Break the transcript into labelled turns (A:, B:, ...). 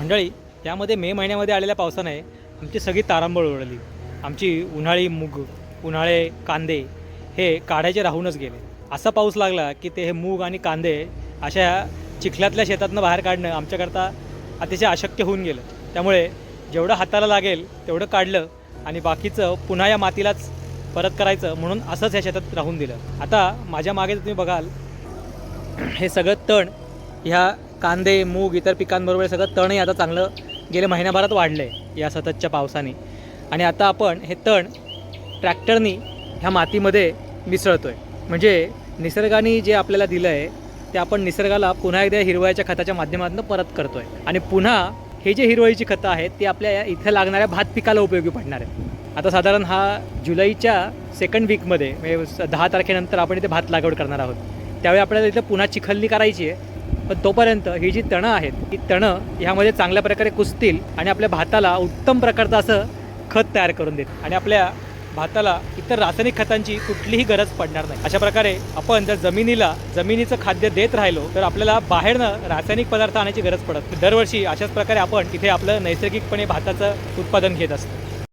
A: मंडळी यामध्ये मे महिन्यामध्ये आलेल्या पावसाने आमची सगळी तारांबळ उडली. आमची उन्हाळी मूग उन्हाळे कांदे हे काढायचे राहूनच गेले. असा पाऊस लागला की ते हे मूग आणि कांदे अशा चिखल्यातल्या शेतातनं बाहेर काढणं आमच्याकरता अतिशय अशक्य होऊन गेलं. त्यामुळे जेवढं हाताला लागेल तेवढं काढलं आणि बाकीचं पुन्हा या मातीलाच परत करायचं म्हणून असंच या शेतात राहून दिलं. आता माझ्या मागे तुम्ही बघाल हे सगळं तण ह्या कांदे मूग इतर पिकांबरोबर सगळं तणही आता चांगलं गेल्या महिन्याभरात वाढलं आहे या सततच्या पावसाने. आणि आता आपण हे तण ट्रॅक्टरनी ह्या मातीमध्ये मिसळतो आहे म्हणजे निसर्गाने जे आपल्याला दिलं आहे ते आपण निसर्गाला पुन्हा एकदा हिरवळ्याच्या खताच्या माध्यमातून परत करतो आहे आणि पुन्हा हे जे हिरवळीची खतं आहेत ते आपल्या या इथं लागणाऱ्या भात पिकाला उपयोगी पडणार आहे आता साधारण हा जुलैच्या सेकंड वीकमध्ये म्हणजे दहा तारखेनंतर आपण इथे भात लागवड करणार आहोत. त्यावेळी आपल्याला इथं पुन्हा चिखलनी करायची आहे. पण तोपर्यंत ही जी तणं आहेत ही तणं ह्यामध्ये चांगल्या प्रकारे कुसतील आणि आपल्या भाताला उत्तम प्रकारचं असं खत तयार करून देत आणि आपल्या भाताला इतर रासायनिक खतांची कुठलीही गरज पडणार नाही. अशा प्रकारे आपण जर जमिनीला जमिनीचं खाद्य देत राहिलो तर आपल्याला बाहेरनं रासायनिक पदार्थ आणायची गरज पडत दरवर्षी अशाच प्रकारे आपण तिथे आपलं नैसर्गिकपणे भाताचं उत्पादन घेत असतो.